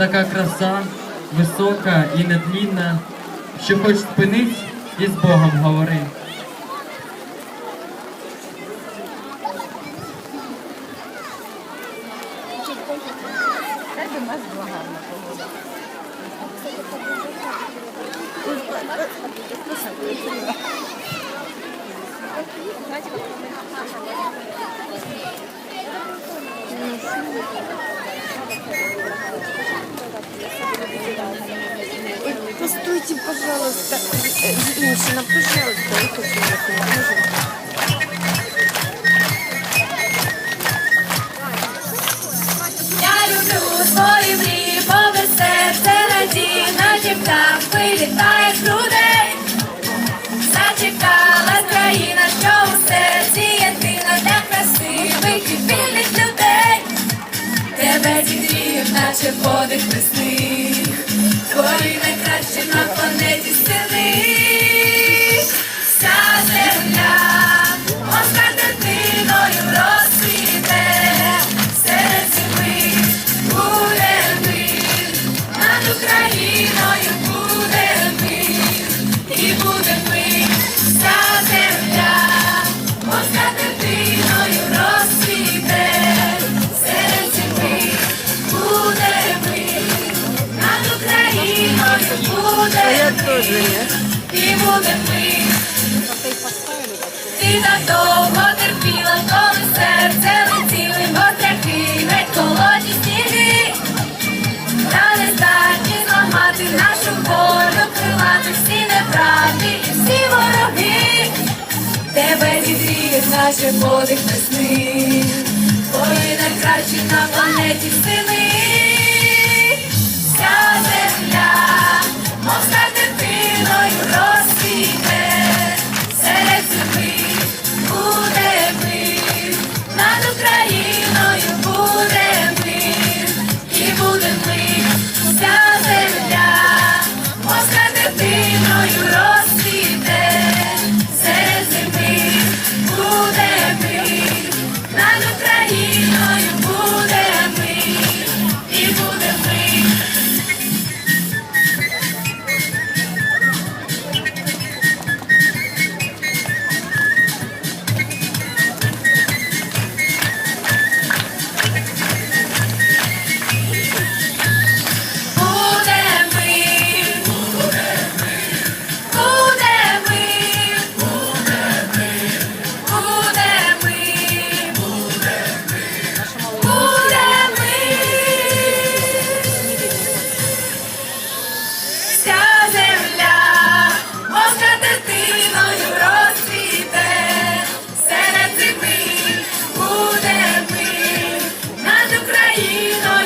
така краса, висока і нетлінна, що хоч спинись і з Богом говори. Як Постойте, пожалуйста. Женщина, пожалуйста, я хочу. Я люблю свої мрії, бо без вилітає з грудей. Зачекала країна, що у серці єдина для красивих і людей. Тебе зігрів, наче подих весни, твої найкращі на планеті сини. Вся земля, морська дитиною розквіте, серці ми буде мир, над Україною буде мир, і буде мир, Я мир, і буде мир. Ти так довго терпіла, коли серце летіли гостряки, геть холодні сніги. Та не здатні зламати нашу волю, крилати всі неправди і всі вороги. Тебе зігріє, наче подих весни, твої найкращі на планеті сини. Над